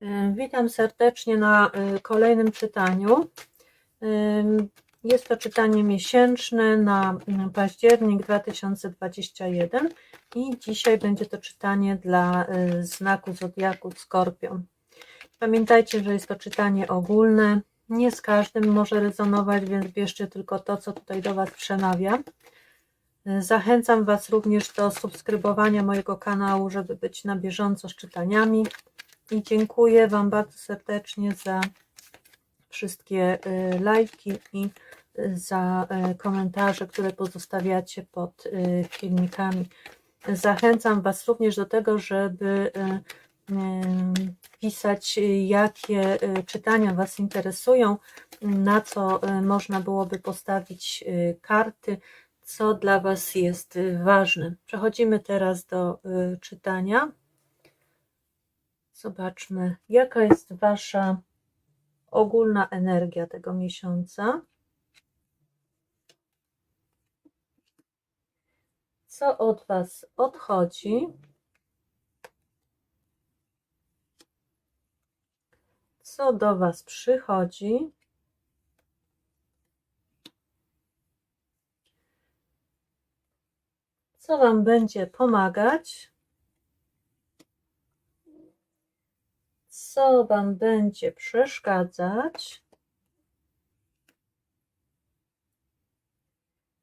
E, Witam serdecznie na e, kolejnym czytaniu. E, Jest to czytanie miesięczne na mm, październik 2021 i dzisiaj będzie to czytanie dla znaku zodiaku Skorpion. Pamiętajcie, że jest to czytanie ogólne. Nie z każdym może rezonować, więc bierzcie tylko to, co tutaj do Was przemawia. Zachęcam Was również do subskrybowania mojego kanału, żeby być na bieżąco z czytaniami. I dziękuję Wam bardzo serdecznie za wszystkie y, lajki i y, za y, komentarze, które pozostawiacie pod filmikami. Zachęcam Was również do tego, żeby pisać, jakie czytania Was interesują, na co można byłoby postawić karty, co dla Was jest ważne. Przechodzimy teraz do czytania. Zobaczmy, jaka jest Wasza ogólna energia tego miesiąca. Co od Was odchodzi? Co do Was przychodzi? Co Wam będzie pomagać? Co Wam będzie przeszkadzać,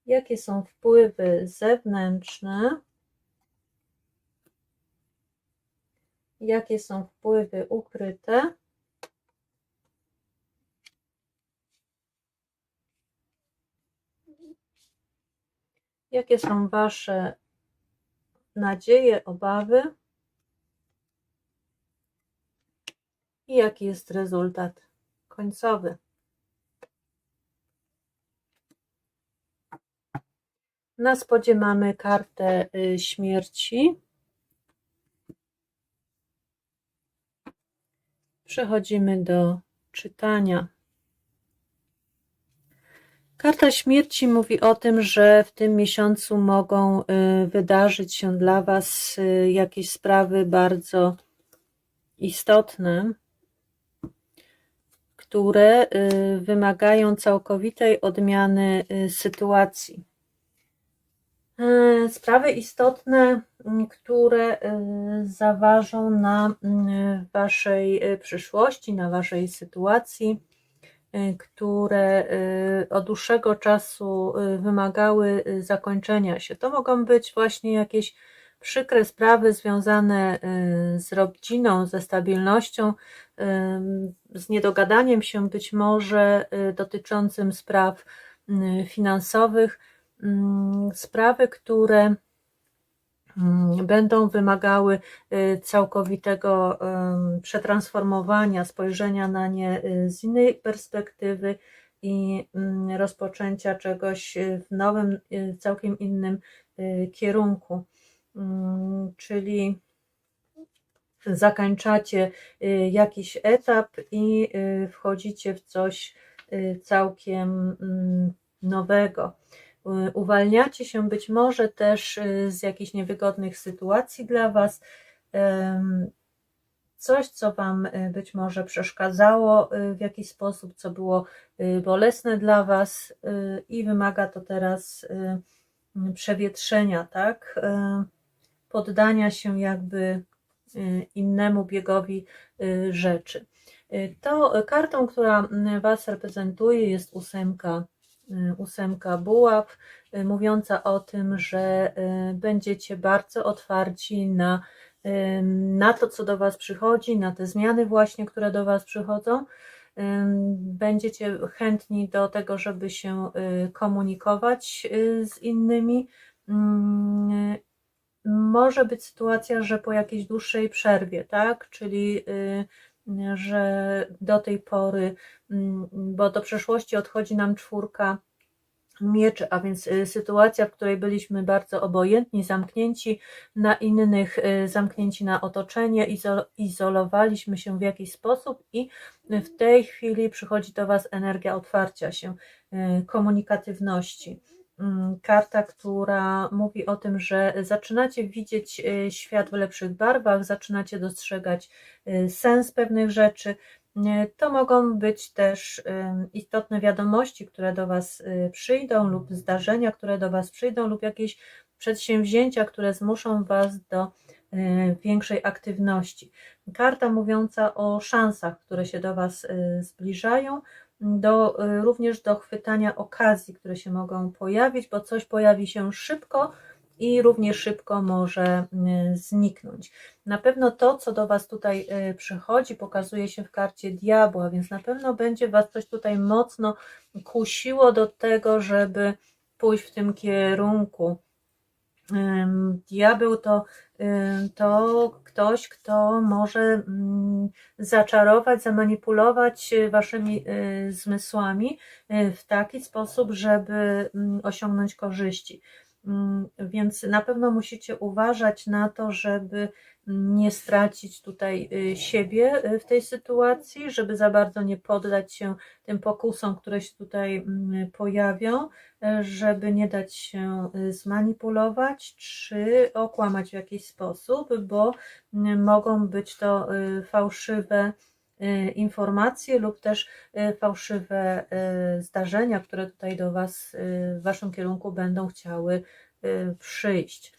jakie są wpływy zewnętrzne, jakie są wpływy ukryte. Jakie są Wasze nadzieje, obawy? I jaki jest rezultat końcowy. Na spodzie mamy kartę y, śmierci. Przechodzimy do czytania. Karta śmierci mówi o tym, że w tym miesiącu mogą y, wydarzyć się dla Was y, jakieś sprawy bardzo istotne, które y, wymagają całkowitej odmiany y, sytuacji. Y, Sprawy istotne, które zaważą na Waszej przyszłości, na Waszej sytuacji, które od dłuższego czasu wymagały zakończenia się. To mogą być właśnie jakieś przykre sprawy związane z rodziną, ze stabilnością, z niedogadaniem się być może dotyczącym spraw finansowych, sprawy, które będą wymagały całkowitego przetransformowania, spojrzenia na nie z innej perspektywy i rozpoczęcia czegoś w nowym, całkiem innym kierunku. Czyli zakończacie jakiś etap i wchodzicie w coś całkiem nowego. Uwalniacie się być może też z jakichś niewygodnych sytuacji dla Was, coś, co Wam być może przeszkadzało w jakiś sposób, co było bolesne dla Was i wymaga to teraz przewietrzenia, tak? Poddania się jakby innemu biegowi rzeczy. To kartą, która Was reprezentuje, jest ósemka, ósemka buław, mówiąca o tym, że będziecie bardzo otwarci na, na to, co do Was przychodzi, na te zmiany właśnie, które do Was przychodzą. Będziecie chętni do tego, żeby się komunikować z innymi. Może być sytuacja, że po jakiejś dłuższej przerwie, tak? Czyli że do tej pory, bo do przeszłości odchodzi nam czwórka mieczy, a więc sytuacja, w której byliśmy bardzo obojętni, zamknięci na innych, zamknięci na otoczenie, izolowaliśmy się w jakiś sposób i w tej chwili przychodzi do Was energia otwarcia się, komunikatywności. Mm, karta, która mówi o tym, że zaczynacie widzieć y, świat w lepszych barwach, zaczynacie dostrzegać y, sens pewnych rzeczy. Y, To mogą być też istotne wiadomości, które do Was przyjdą, lub zdarzenia, które do Was przyjdą, lub jakieś przedsięwzięcia, które zmuszą Was do większej aktywności. Karta mówiąca o szansach, które się do Was zbliżają, do, y, również do chwytania okazji, które się mogą pojawić, bo coś pojawi się szybko i równie szybko może y, zniknąć. Na pewno to, co do Was tutaj y, przychodzi, pokazuje się w karcie diabła, więc na pewno będzie Was coś tutaj mocno kusiło do tego, żeby pójść w tym kierunku. Diabeł to, to ktoś, kto może mm, zaczarować, zamanipulować y, waszymi y, zmysłami y, w taki sposób, żeby mm, osiągnąć korzyści. Mm, Więc na pewno musicie uważać na to, żeby nie stracić tutaj y, siebie y, w tej sytuacji, żeby za bardzo nie poddać się tym pokusom, które się tutaj mm, pojawią, y, żeby nie dać się zmanipulować czy okłamać w jakiś sposób, bo mogą być to fałszywe informacje lub też y, fałszywe y, zdarzenia, które tutaj do Was y, w Waszym kierunku będą chciały y, przyjść.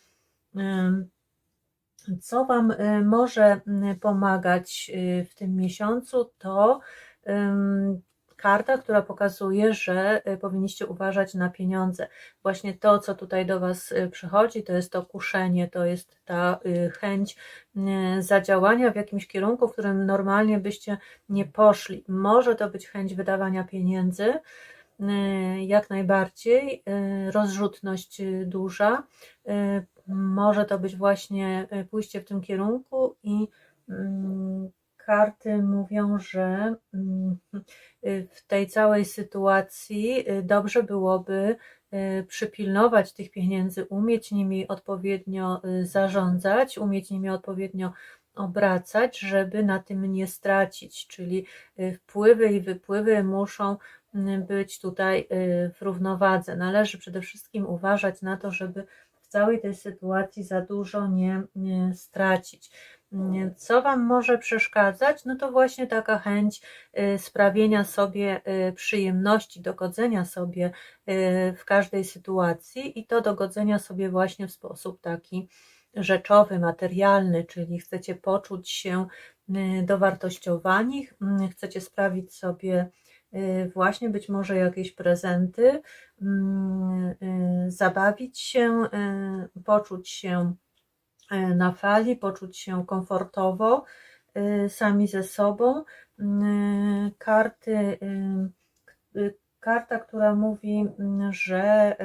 Co Wam y, może y, pomagać y, w tym miesiącu, to karta, która pokazuje, że y, powinniście uważać na pieniądze. Właśnie to, co tutaj do Was y, przychodzi, to jest to kuszenie, to jest ta y, chęć zadziałania w jakimś kierunku, w którym normalnie byście nie poszli. Może to być chęć wydawania pieniędzy, jak najbardziej, rozrzutność duża. Może to być właśnie pójście w tym kierunku i mm, karty mówią, że mm, y, w tej całej sytuacji y, dobrze byłoby y, przypilnować tych pieniędzy, umieć nimi odpowiednio zarządzać, umieć nimi odpowiednio obracać, żeby na tym nie stracić, czyli wpływy i wypływy muszą y, być tutaj w równowadze. Należy przede wszystkim uważać na to, żeby w całej tej sytuacji za dużo nie, nie stracić. Co Wam może przeszkadzać? No to właśnie taka chęć y, sprawienia sobie y, przyjemności, dogodzenia sobie y, w każdej sytuacji i to dogodzenia sobie właśnie w sposób taki rzeczowy, materialny, czyli chcecie poczuć się dowartościowani, y, chcecie sprawić sobie właśnie być może jakieś prezenty, mm, zabawić się, poczuć się na fali, poczuć się komfortowo y, sami ze sobą. Y, Karty, y, karta, która mówi, mm, że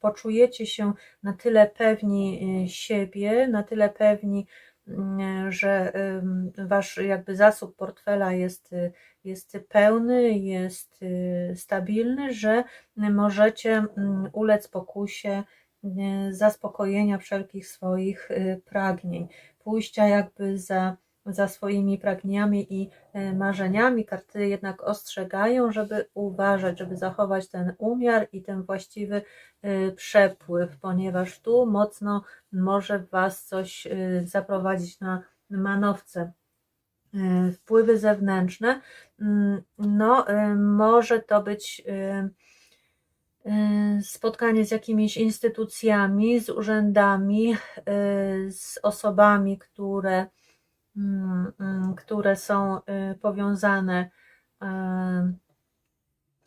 poczujecie się na tyle pewni siebie, na tyle pewni, mm, że wasz jakby zasób portfela jest, jest pełny, jest stabilny, że możecie mm, ulec pokusie zaspokojenia wszelkich swoich y, pragnień, pójścia jakby za, za swoimi pragnieniami i y, marzeniami. Karty jednak ostrzegają, żeby uważać, żeby zachować ten umiar i ten właściwy przepływ, ponieważ tu mocno może Was coś zaprowadzić na manowce. Wpływy zewnętrzne, mm, no może to być spotkanie z jakimiś instytucjami, z urzędami, y, z osobami, które, mm, mm, które są y, powiązane,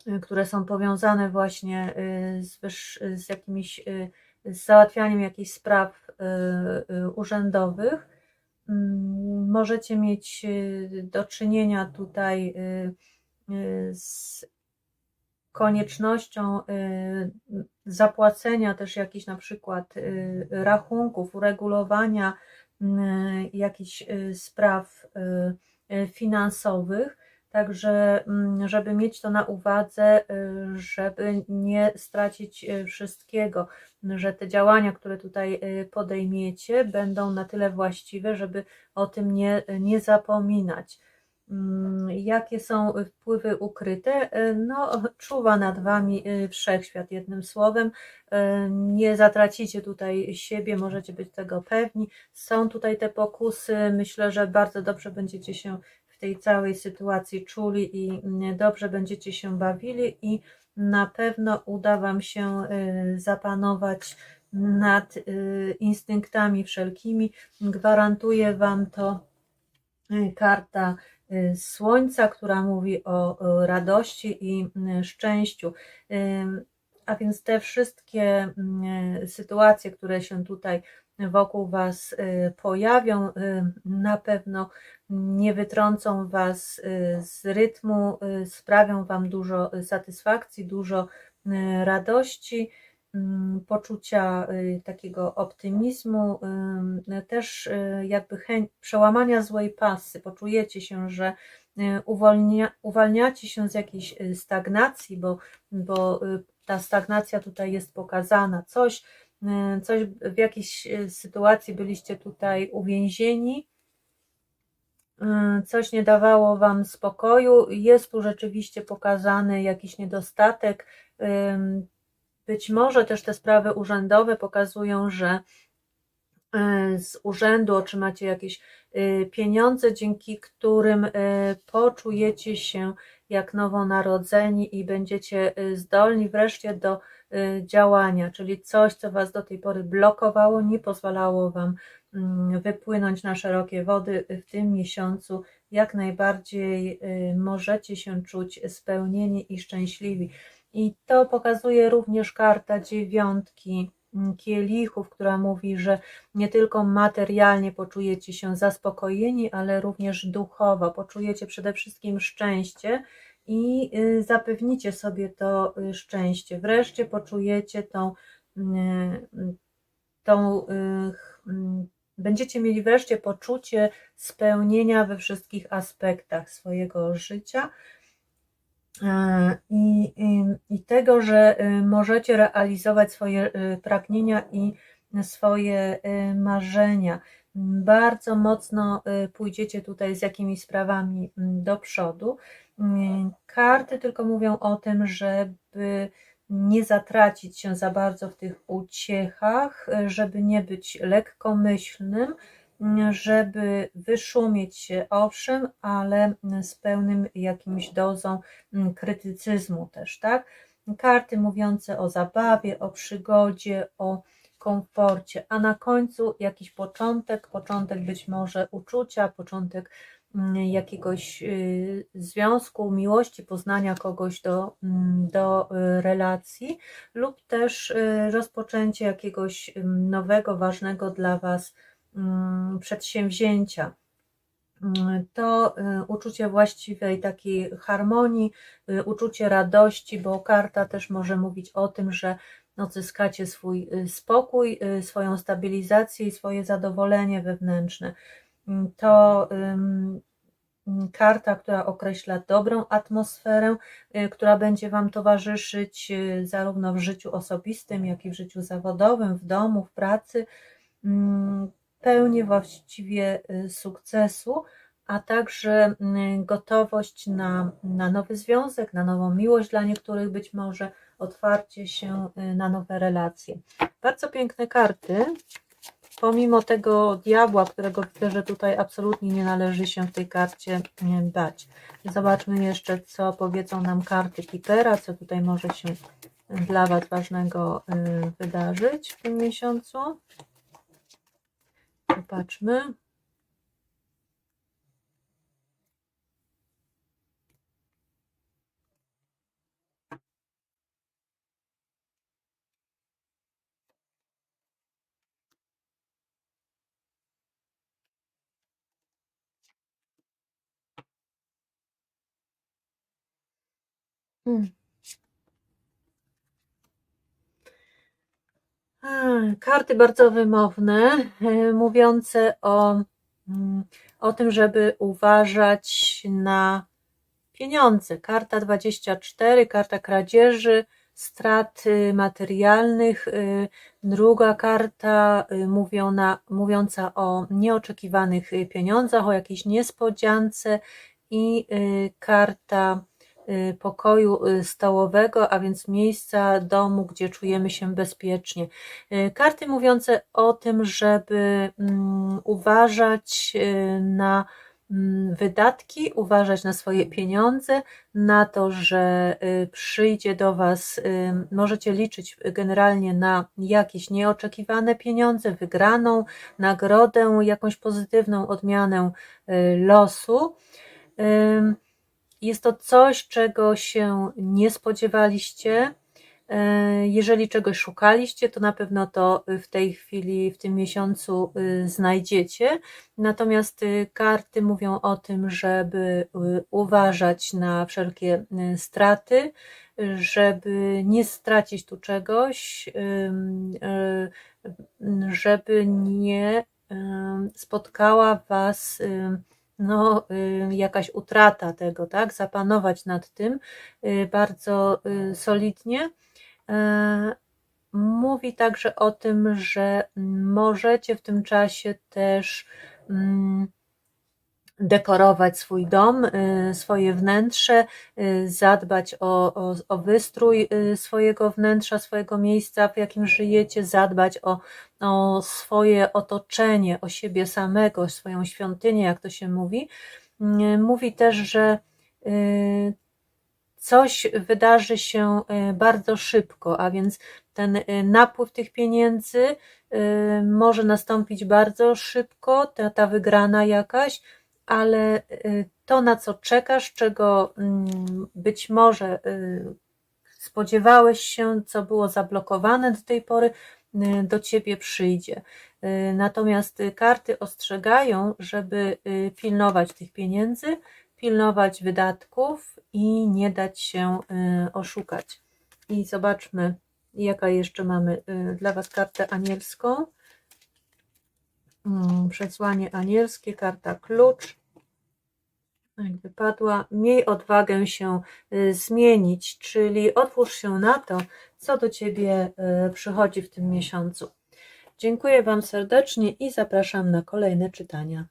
y, które są powiązane właśnie y, z, z jakimiś, y, z załatwianiem jakichś spraw y, y, urzędowych. Mm, Możecie mieć y, do czynienia tutaj y, y, z koniecznością y, zapłacenia też jakichś na przykład y, rachunków, uregulowania y, jakichś spraw finansowych. Także, mm, żeby mieć to na uwadze, żeby nie stracić wszystkiego, że te działania, które tutaj podejmiecie, będą na tyle właściwe, żeby o tym nie, nie zapominać. Mm, Jakie są wpływy ukryte? E, No, czuwa nad Wami e, wszechświat, jednym słowem. Nie zatracicie tutaj siebie, możecie być tego pewni. Są tutaj te pokusy. Myślę, że bardzo dobrze będziecie się w tej całej sytuacji czuli i mm, dobrze będziecie się bawili i na pewno uda Wam się y, zapanować nad y, instynktami wszelkimi. Gwarantuje Wam to y, karta y, Słońca, która mówi o, radości i y, szczęściu. A więc te wszystkie y, sytuacje, które się tutaj wokół Was pojawią, na pewno nie wytrącą Was z rytmu, sprawią Wam dużo satysfakcji, dużo radości, poczucia y, takiego optymizmu, też y, jakby chęć przełamania złej pasy. Poczujecie się, że y, uwolnia, uwalniacie się z jakiejś stagnacji, bo, bo ta stagnacja tutaj jest pokazana. Coś, coś w jakiejś sytuacji byliście tutaj uwięzieni, coś nie dawało Wam spokoju. Jest tu rzeczywiście pokazany jakiś niedostatek. Być może też te sprawy urzędowe pokazują, że y, z urzędu otrzymacie jakieś y, pieniądze, dzięki którym y, poczujecie się jak nowonarodzeni i będziecie zdolni wreszcie do działania, czyli coś, co Was do tej pory blokowało, nie pozwalało Wam mm, wypłynąć na szerokie wody w tym miesiącu. Jak najbardziej możecie się czuć spełnieni i szczęśliwi. I to pokazuje również karta dziewiątki mm, kielichów, która mówi, że nie tylko materialnie poczujecie się zaspokojeni, ale również duchowo poczujecie przede wszystkim szczęście i y, zapewnicie sobie to y, szczęście. Wreszcie poczujecie tą, y, tą mm, będziecie mieli wreszcie poczucie spełnienia we wszystkich aspektach swojego życia. E, I, i, I tego, że y, możecie realizować swoje y, pragnienia i swoje y, marzenia. Bardzo mocno pójdziecie tutaj z jakimiś sprawami mm, do przodu. Karty tylko mówią o tym, żeby nie zatracić się za bardzo w tych uciechach, żeby nie być lekkomyślnym, żeby wyszumieć się, owszem, ale z pełnym jakimś dozą mm, krytycyzmu też, tak? Karty mówiące o zabawie, o przygodzie, o komforcie, a na końcu jakiś początek, początek być może uczucia, początek mm, jakiegoś y, związku, miłości, poznania kogoś do, mm, do y, relacji, lub też y, rozpoczęcie jakiegoś nowego, ważnego dla Was przedsięwzięcia. Mm, To y, uczucie właściwej takiej harmonii, y, uczucie radości, bo karta też może mówić o tym, że odzyskacie swój y, spokój, swoją stabilizację i swoje zadowolenie wewnętrzne. Mm, To mm, karta, która określa dobrą atmosferę, która będzie Wam towarzyszyć zarówno w życiu osobistym, jak i w życiu zawodowym, w domu, w pracy. Pełnię właściwie y, sukcesu, a także y, gotowość na, na nowy związek, na nową miłość dla niektórych być może, otwarcie się y, na nowe relacje. Bardzo piękne karty. Pomimo tego diabła, którego widzę, że tutaj absolutnie nie należy się w tej karcie bać. Zobaczmy jeszcze, co powiedzą nam karty Kipera, co tutaj może się dla Was ważnego wydarzyć w tym miesiącu. Popatrzmy. Hmm. Karty bardzo wymowne, e, mówiące o, mm, o tym, żeby uważać na pieniądze. Karta 24, karta kradzieży, strat materialnych. y, Druga karta y, mówiona, mówiąca o nieoczekiwanych pieniądzach, o jakiejś niespodziance i karta pokoju y, stołowego, a więc miejsca domu, gdzie czujemy się bezpiecznie. Y, Karty mówiące o tym, żeby mm, uważać y, na mm, wydatki, uważać na swoje pieniądze, na to, że y, przyjdzie do Was, y, możecie liczyć generalnie na jakieś nieoczekiwane pieniądze, wygraną, nagrodę, jakąś pozytywną odmianę y, losu. Jest to coś, czego się nie spodziewaliście. E, Jeżeli czegoś szukaliście, to na pewno to w tej chwili, w tym miesiącu y, znajdziecie. Natomiast y, karty mówią o tym, żeby y, uważać na wszelkie straty, żeby nie stracić tu czegoś, żeby nie spotkała Was no, y, jakaś utrata tego, tak? Zapanować nad tym y, bardzo y, solidnie. E, Mówi także o tym, że możecie w tym czasie też mm, dekorować swój dom, swoje wnętrze, zadbać o, o, o wystrój swojego wnętrza, swojego miejsca, w jakim żyjecie, zadbać o, o swoje otoczenie, o siebie samego, o swoją świątynię, jak to się mówi. Y, Mówi też, że y, coś wydarzy się y, bardzo szybko, a więc ten y, napływ tych pieniędzy może nastąpić bardzo szybko, ta, ta wygrana jakaś, ale to, na co czekasz, czego mm, być może spodziewałeś się, co było zablokowane do tej pory, do ciebie przyjdzie. Y, Natomiast y, karty ostrzegają, żeby y, pilnować tych pieniędzy, pilnować wydatków i nie dać się y, oszukać. I zobaczmy, jaka jeszcze mamy y, dla Was kartę anielską. Mm, Przesłanie anielskie, karta klucz. Jak wypadła, miej odwagę się y, zmienić, czyli otwórz się na to, co do Ciebie y, przychodzi w tym miesiącu. Dziękuję Wam serdecznie i zapraszam na kolejne czytania.